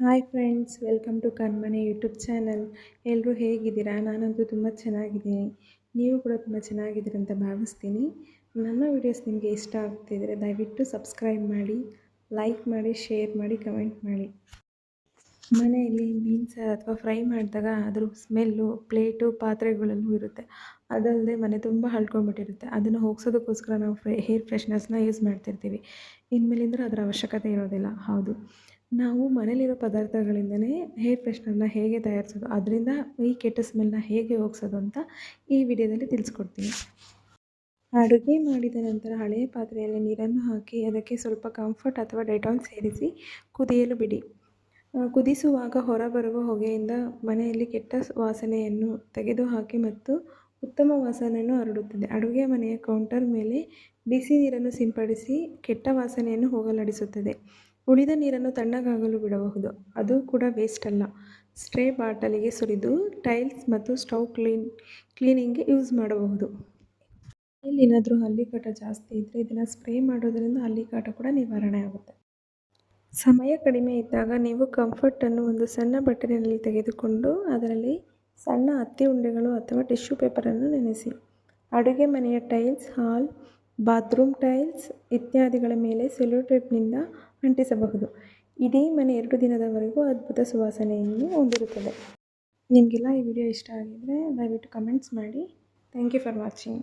Hi friends welcome to Kanmane YouTube channel ಎಲ್ಲರೂ ಹೇಗಿದ್ದೀರಾ? ನಾನಂತೂ ತುಂಬ ಚೆನ್ನಾಗಿದ್ದೀನಿ. ನೀವು ಕೂಡ ತುಂಬ ಚೆನ್ನಾಗಿದ್ದೀರ ಅಂತ ಭಾವಿಸ್ತೀನಿ. ನನ್ನ ವೀಡಿಯೋಸ್ ನಿಮಗೆ ಇಷ್ಟ ಆಗ್ತಿದ್ರೆ ದಯವಿಟ್ಟು ಸಬ್ಸ್ಕ್ರೈಬ್ ಮಾಡಿ ಲೈಕ್ ಮಾಡಿ ಶೇರ್ ಮಾಡಿ ಕಮೆಂಟ್ ಮಾಡಿ. ಮನೆಯಲ್ಲಿ ಮೀನು ಸಾರು ಅಥವಾ ಫ್ರೈ ಮಾಡಿದಾಗ ಅದ್ರ ಸ್ಮೆಲ್ಲು ಪ್ಲೇಟು ಪಾತ್ರೆಗಳಲ್ಲೂ ಇರುತ್ತೆ. ಅದಲ್ಲದೆ ಮನೆ ತುಂಬ ಹಳ್ಕೊಂಡ್ಬಿಟ್ಟಿರುತ್ತೆ ಅದನ್ನು ಹೋಗ್ಸೋದಕ್ಕೋಸ್ಕರ ನಾವು ಫ್ರೆ ಹೇರ್ ಫ್ರೆಶ್ನರ್ಸ್ನ ಯೂಸ್ ಮಾಡ್ತಿರ್ತೀವಿ. ಇನ್ಮೇಲಿಂದ್ರೆ ಅದರ ಅವಶ್ಯಕತೆ ಇರೋದಿಲ್ಲ. ಹೌದು. ನಾವು ಮನೇಲಿರೋ ಪದಾರ್ಥಗಳಿಂದಲೇ ಹೇರ್ ಫ್ರೆಶ್ನರ್ನ ಹೇಗೆ ತಯಾರಿಸೋದು, ಅದರಿಂದ ಈ ಕೆಟ್ಟ ಸ್ಮೆಲ್ನ ಹೇಗೆ ಹೋಗ್ಸೋದು ಅಂತ ಈ ವಿಡಿಯೋದಲ್ಲಿ ತಿಳಿಸ್ಕೊಡ್ತೀನಿ. ಅಡುಗೆ ಮಾಡಿದ ನಂತರ ಹಳೆಯ ಪಾತ್ರೆಯಲ್ಲಿ ನೀರನ್ನು ಹಾಕಿ ಅದಕ್ಕೆ ಸ್ವಲ್ಪ ಕಂಫರ್ಟ್ ಅಥವಾ ಡೆಟಾಲ್ ಸೇರಿಸಿ ಕುದಿಯಲು ಬಿಡಿ. ಕುದಿಸುವಾಗ ಹೊರಬರುವ ಹೊಗೆಯಿಂದ ಮನೆಯಲ್ಲಿ ಕೆಟ್ಟ ವಾಸನೆಯನ್ನು ತೆಗೆದುಹಾಕಿ ಮತ್ತು ಉತ್ತಮ ವಾಸನೆಯನ್ನು ಹರಡುತ್ತದೆ. ಅಡುಗೆ ಮನೆಯ ಕೌಂಟರ್ ಮೇಲೆ ಬಿಸಿ ನೀರನ್ನು ಸಿಂಪಡಿಸಿ ಕೆಟ್ಟ ವಾಸನೆಯನ್ನು ಹೋಗಲಾಡಿಸುತ್ತದೆ. ಉಳಿದ ನೀರನ್ನು ತಣ್ಣಗಾಗಲು ಬಿಡಬಹುದು. ಅದು ಕೂಡ ವೇಸ್ಟ್ ಅಲ್ಲ. ಸ್ಟ್ರೇ ಬಾಟಲಿಗೆ ಸುರಿದು ಟೈಲ್ಸ್ ಮತ್ತು ಸ್ಟವ್ ಕ್ಲೀನ್ ಕ್ಲೀನಿಂಗ್ಗೆ ಯೂಸ್ ಮಾಡಬಹುದು. ಏನಾದರೂ ಹಲ್ಲಿಕಾಟ ಜಾಸ್ತಿ ಇದ್ದರೆ ಇದನ್ನು ಸ್ಪ್ರೇ ಮಾಡೋದರಿಂದ ಹಲ್ಲಿಕಾಟ ಕೂಡ ನಿವಾರಣೆ ಆಗುತ್ತೆ. ಸಮಯ ಕಡಿಮೆ ಇದ್ದಾಗ ನೀವು ಕಂಫರ್ಟನ್ನು ಒಂದು ಸಣ್ಣ ಬಟ್ಟಲಿನಲ್ಲಿ ತೆಗೆದುಕೊಂಡು ಅದರಲ್ಲಿ ಸಣ್ಣ ಹತ್ತಿ ಉಂಡೆಗಳು ಅಥವಾ ಟಿಶ್ಯೂ ಪೇಪರನ್ನು ನೆನೆಸಿ. ಅಡುಗೆ ಮನೆಯ ಟೈಲ್ಸ್, ಹಾಲ್, ಬಾತ್ರೂಮ್ ಟೈಲ್ಸ್ ಇತ್ಯಾದಿಗಳ ಮೇಲೆ ಸೆಲ್ಯೂಟೇಪ್ನಿಂದ ಅಂಟಿಸಬಹುದು. ಇಡೀ ಮನೆ ಎರಡು ದಿನದವರೆಗೂ ಅದ್ಭುತ ಸುವಾಸನೆಯನ್ನು ಹೊಂದಿರುತ್ತದೆ. ನಿಮಗೆಲ್ಲ ಈ ವಿಡಿಯೋ ಇಷ್ಟ ಆಗಿದ್ದರೆ ದಯವಿಟ್ಟು ಕಮೆಂಟ್ಸ್ ಮಾಡಿ. Thank you for watching